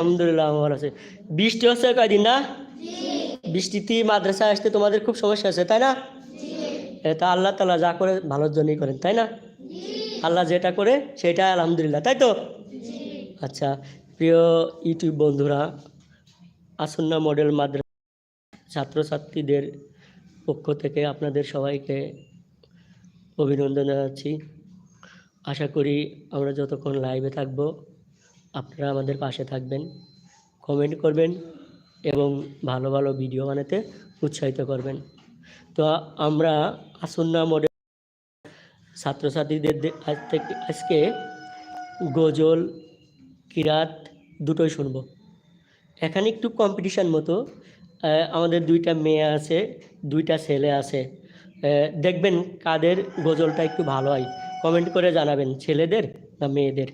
আলহামদুলিল্লাহ আমার আছে। বৃষ্টি হচ্ছে কয়দিন না? বৃষ্টিতে মাদ্রাসায় আসতে তোমাদের খুব সমস্যা আছে তাই না? এটা আল্লাহ তালা যা করে ভালোর জন্যই করেন, তাই না? আল্লাহ যেটা করে সেটা আলহামদুলিল্লাহ, তাই তো? আচ্ছা প্রিয় ইউটিউব বন্ধুরা, আসন্না মডেল মাদ্রাসা ছাত্রছাত্রীদের পক্ষ থেকে আপনাদের সবাইকে অভিনন্দন জানাচ্ছি। আশা করি আমরা যতক্ষণ লাইভে থাকব আপনারা আমাদের পাশে থাকবেন কমেন্ট করবেন এবং ভালো ভালো ভিডিও বানাতে উৎসাহিত করবেন। তো আমরা আসন্না মডেল ছাত্রছাত্রীদের আজ থেকে আজকে গজল, কিরাত দুটোই শুনব। এখানে একটু কম্পিটিশান মতো আমাদের দুইটা মেয়ে আছে, দুইটা ছেলে আছে। দেখবেন কাদের গজলটা একটু ভালো হয়। কমেন্ট করে জানাবেন, ছেলেদের না মেয়েদের?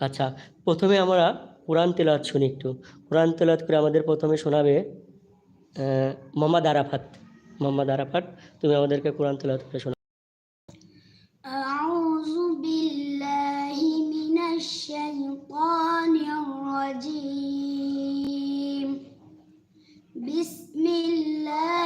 আচ্ছা প্রথমে আমরা কোরআন তেলাওয়াত শুনি একটু কোরআন তেলাওয়াত করে আমাদের প্রথমে শোনাবে আহ, মোহাম্মদ আরাফাত মোহাম্মদ আরাফাত তুমি আমাদেরকে কোরআন তেলাওয়াত করে শোনা أعوذ بالله من الشيطان الرجيم بسم الله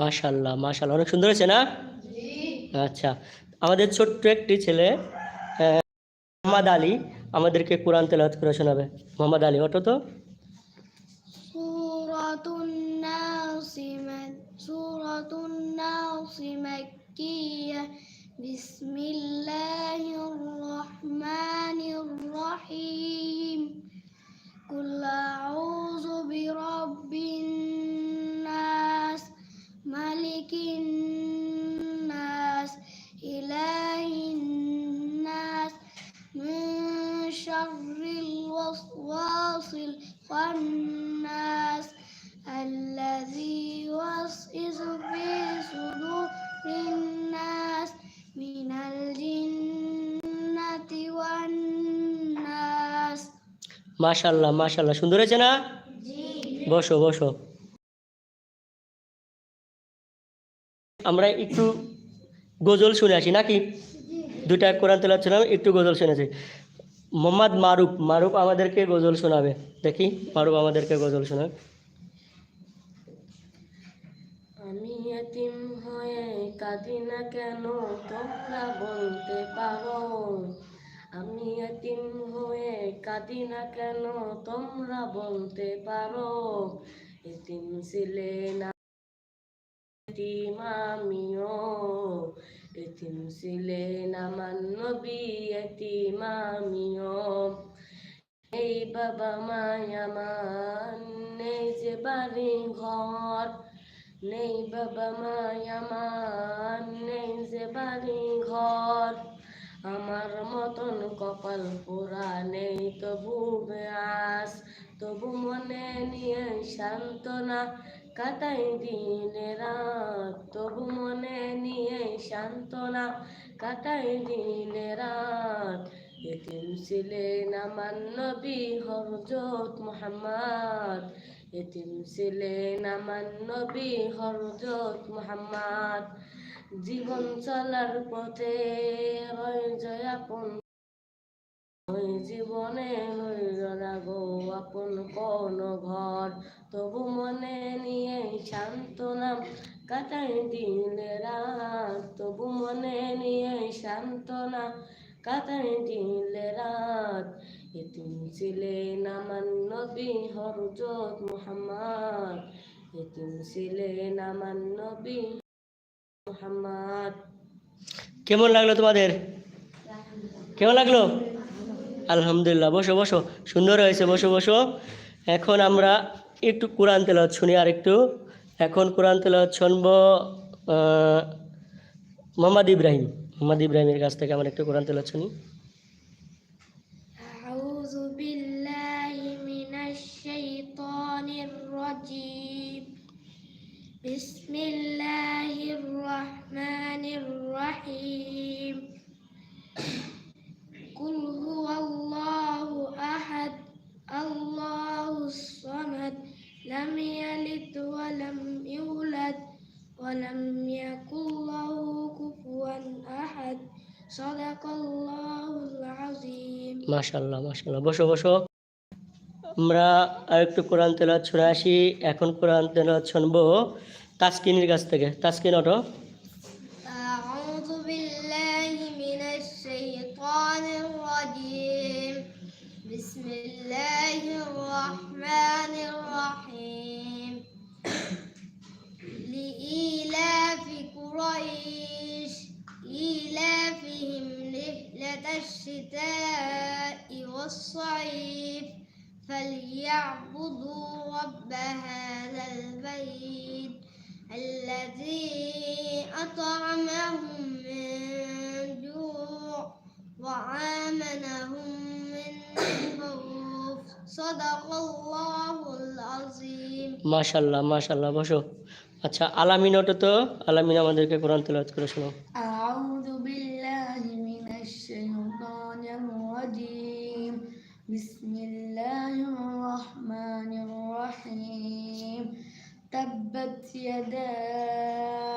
মাশাল্লাহ মাশাল্লাহ অনেক সুন্দর হয়েছে না? আচ্ছা আমাদের ছোট্ট একটি ছেলে মোহাম্মদ আলী, আমাদেরকে কোরআন তেল করে শোনাবে। মোহাম্মদ আলী অটো তো। সূরাতুন নাসিমা সূরাতুন নাসিমা কিয়া বিসমিল্লাহির রহমানির রহিম। ملك الناس إله الناس من شر الوسواس الخناس الذي يوسوس في صدور الناس من الجنة والناس মাশাল্লাহ মাশাল্লাহ সুন্দর হয়েছে না বসো বসো আমরা একটু গজল শুনে আসি, নাকি? দুটা কোরআন তেলাওয়াত শোনাবে একটু গজল শুনেছি মোহাম্মদ মারুফ মারুফ আমাদেরকে গজল শোনাবে। দেখি, মারুফ আমাদেরকে গজল শোনাবে। আমি এতিম হয়ে কাঁদি না কেন, তোমরা বলতে পারো। আমি এতিম হয়ে কাঁদি না কেন, তোমরা বলতে পারো। এতিম ছিলে না এতিম আমিও এতিম ছিলেন আমার নবী এতিম আমিও এই বাবা মাই আমার নেই যে বাড়ি ঘর নেই বাবা মাই আমার নেই যে বাড়ি ঘর আমার মতন কপাল পোড়া নেই তবু আস তবু মনে নিয়ে সান্ত্বনা কাটাই দিনে রাত, তবু মনে নিয়ে সান্ত্বনা। কাটাই দিনে রাত এতিম ছিলেন আমার নবী হরজত মোহাম্মদ। এতিম ছিলেন আমার নবী হরজত মোহাম্মদ। জীবন চলার পথে রয় জয়াপন জীবনে হইল গো আপন কোন ঘর। তবু মনে নিয়ে সান্ত্বনা কাটাই দিন রাত। তবু মনে নিয়ে সান্ত্বনা কাটাই দিন রাত। এতিম ছিলেন আমার নবী হরজত মুহাম্মদ। এতিম ছিলেন আমার নবী মুহাম্মদ। কেমন লাগল তোমাদের? কেমন লাগল? আলহামদুলিল্লাহ, বসো বসো। সুন্দর হয়েছে, বসো বসো। এখন আমরা একটু কোরআন তেলাওয়াত শুনি আর একটু এখন কোরআন তেলাওয়াত শুনবো আহ, মোহাম্মদ ইব্রাহিম মোহাম্মদ ইব্রাহিমের কাছ থেকে আমরা একটু কোরআন তেলাওয়াত শুনি أعوذ بالله من الشيطان الرجيم بسم الله الرحمن الرحيم قل هو الله মাশাল্লাহ মাশাল্লাহ বসো বসো। আমরা আরেকটু কোরআন তেলাওয়াত শুনে আসি। এখন কোরআন তেলাওয়াত শুনব তাস্কিনের কাছ থেকে। তাস্কিন অটো أطعمهم من جوع وآمنهم من خوف صدق الله العظيم মাশাল্লাহ মাশাল্লাহ বসো আচ্ছা আলামিন অটো তো আলামিন আমাদেরকে কোরআন তেলাওয়াত করে শোনো أعوذ بالله من الشيطان الرجيم بسم الله الرحمن الرحيم تبت يدا أبي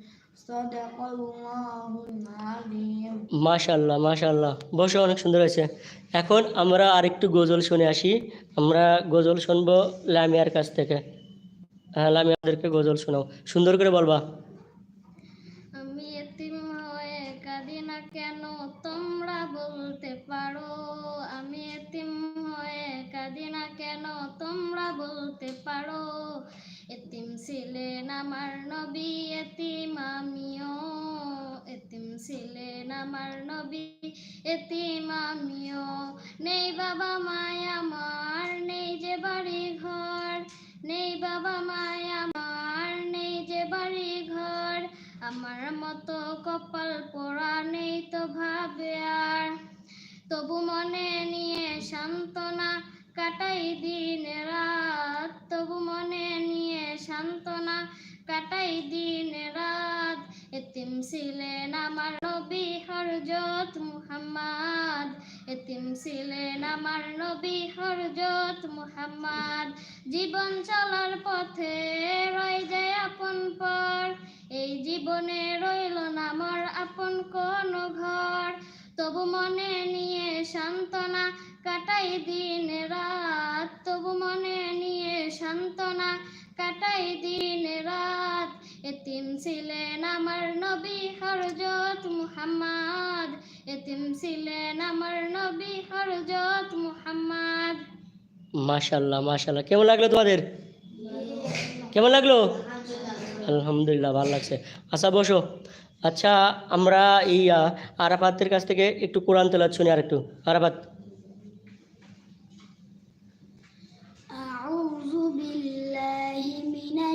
মাশাল্লাহ মাশাল্লাহ বসো অনেক সুন্দর হয়েছে। এখন আমরা আরেকটু গজল শুনে আসি। আমরা গজল শুনব লামিয়ার কাছ থেকে। হ্যাঁ লামিয়া আমাদেরকে গজল শোনাও। সুন্দর করে বলবা। আমি এতিম হয়ে কাঁদি না কেন? তোমরা বলতে পারো। আমি এতিম হয়ে কাঁদি না কেন? তোমরা বলতে পারো। ছিলেন আমার নবী এতিম, আমিও এতিম ছিলেন আমার নবী এতিম, আমিও। নেই বাবা মায় আমার, নেই যে বাড়ি ঘর। নেই বাবা মায় আমার, নেই যে বাড়ি ঘর। আমার মতো কপাল পোড়া নেই তো ভাবে আর। তবু মনে নিয়ে সান্ত্বনা কাটাই দিন রাত, তবু মনে নিয়ে সান্ত্বনা। কাটাই দিন রাত, এতিম ছিলেন আমার নবী হরজত মুহাম্মদ। এতিম ছিলেন আমার নবী হরজত মুহাম্মদ। জীবন চলার পথে রয়ে যায় আপন পর, এই জীবনে রইল না আমার আপন কোন ঘর। তবু মনে নিয়ে সান্ত্বনা কাটাই দিন রাত, তবু মনে নিয়ে সান্ত্বনা। কাটাই দিন রাত, এতিম ছিলেন আমার নবী হরজত মুহাম্মদ। এতিম ছিলেন আমার নবী হরজত মুহাম্মদ। মাশাল্লাহ মাশাল্লাহ কেমন লাগল তোমাদের? কেমন লাগল? আলহামদুলিল্লাহ, ভালো লাগছে। আচ্ছা বসো। আচ্ছা আমরা এই আরাফাতের কাছ থেকে একটু কোরআন শুনি আর একটু আরাফাত।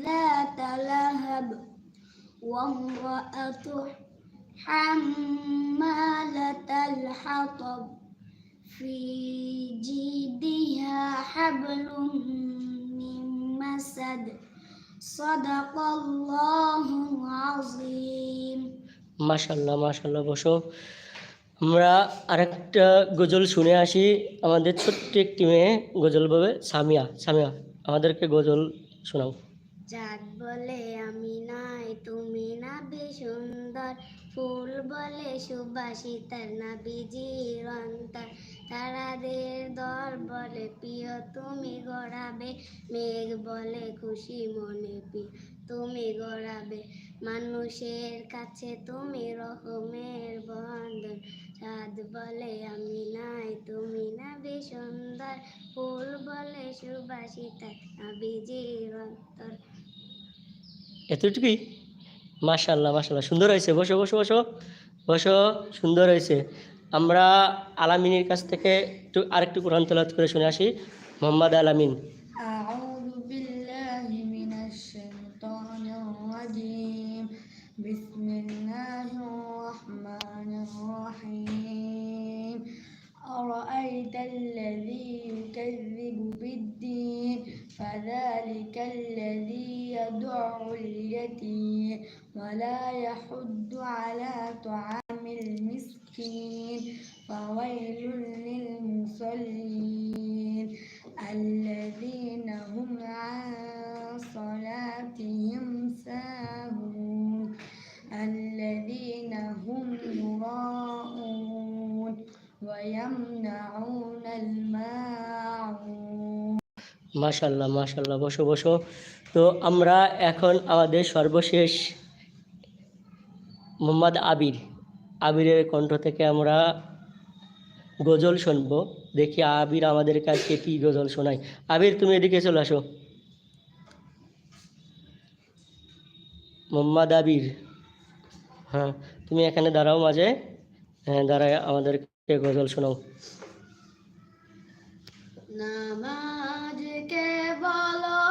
ذات لهب وامرأته حمالة الحطب في جيدها حبل من مسد صدق الله العظيم মাশাল্লাহ মাশাল্লাহ বসো আমরা আরেকটা গজল শুনে আসি আমাদের ছোট্ট একটি মেয়ে গজল বলবে সামিয়া সামিয়া আমাদেরকে গজল শোনাও চাঁদ বলে আমি নাই, তুমি না বে সুন্দর। ফুল বলে সুবাসিতার না বিজির অন্তর তারাদের দল বলে প্রিয়, তুমি গড়াবে। মেঘ বলে খুশি, মনে পি তুমি গড়াবে। মানুষের কাছে তুমি রকমের বন্ধন। চাঁদ বলে আমি নাই, তুমি না সুন্দর। ফুল বলে সুবাসিতার না বিজির অন্তর এতটুকুই মাশাল্লাহ মাশাল্লাহ সুন্দর হয়েছে বসো বসো বসো বসো সুন্দর হয়েছে আমরা আলামিনের কাছ থেকে একটু আরেকটু কোরআন তেলাওয়াত করে শুনে আসি মোহাম্মদ আলামিন أعوذ بالله من الشيطان الرجيم بسم الله الرحمن الرحيم أرأيت الذي يكذب بالدين فذلك الذي يدع اليتيم ولا يحض على طعام المسكين فويل للمصلين. মাশাল্লাহ মাশাল্লাহ। বসো বসো। তো আমরা এখন আমাদের সর্বশেষ মোহাম্মদ আবির। আবিরের কণ্ঠ থেকে আমরা গজল শুনব। দেখি আবির আমাদের কাছে কি গজল শোনায়। আবির, তুমি এদিকে চলে আসো। মোহাম্মদ আবির। হ্যাঁ তুমি এখানে দাঁড়াও মাঝে। হ্যাঁ দাঁড়ায় আমাদেরকে গজল শোনাও। কে বলো?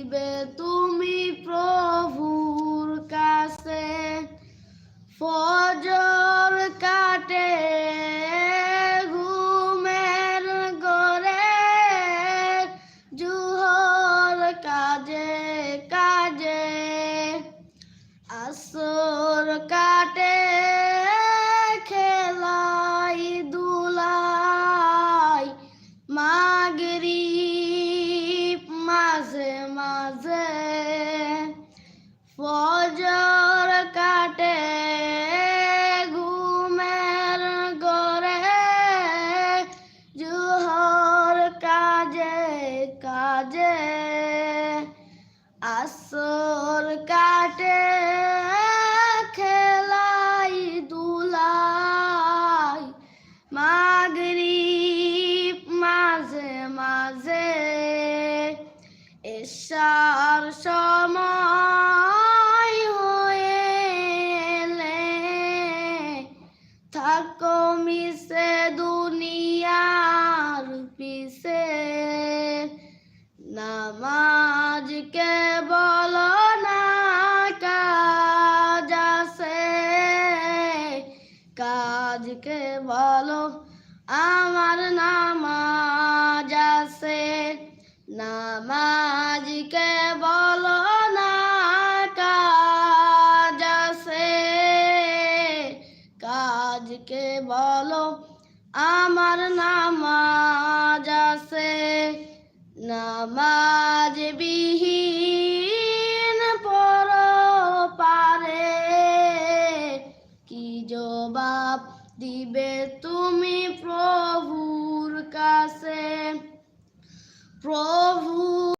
দিবে তুমি মিশে দুনিয়ার পিছে। নামাজকে বলো না কাজ আছে কাজকে বলো আমার নামাজ নামাজকে বলো, আমার নামাজ আছে নামাজ বিহীন পর পারে। কি জবাব দিবে তুমি প্রভুর কাছে? প্রভু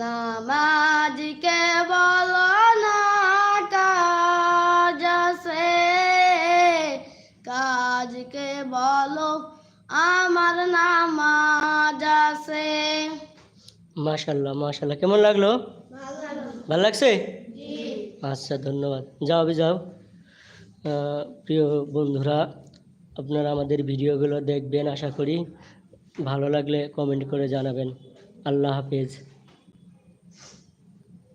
নামাজকে বলো না কাজ আছে। কাজকে বলো আমার নামাজ আছে। মাশাল্লাহ মাশাল্লাহ কেমন লাগল? ভালো লাগছে? আচ্ছা ধন্যবাদ। যাও, আবি, যাও। প্রিয় বন্ধুরা, আপনারা আমাদের ভিডিওগুলো দেখবেন, আশা করি। ভালো লাগলে কমেন্ট করে জানাবেন। আল্লাহ হাফেজ।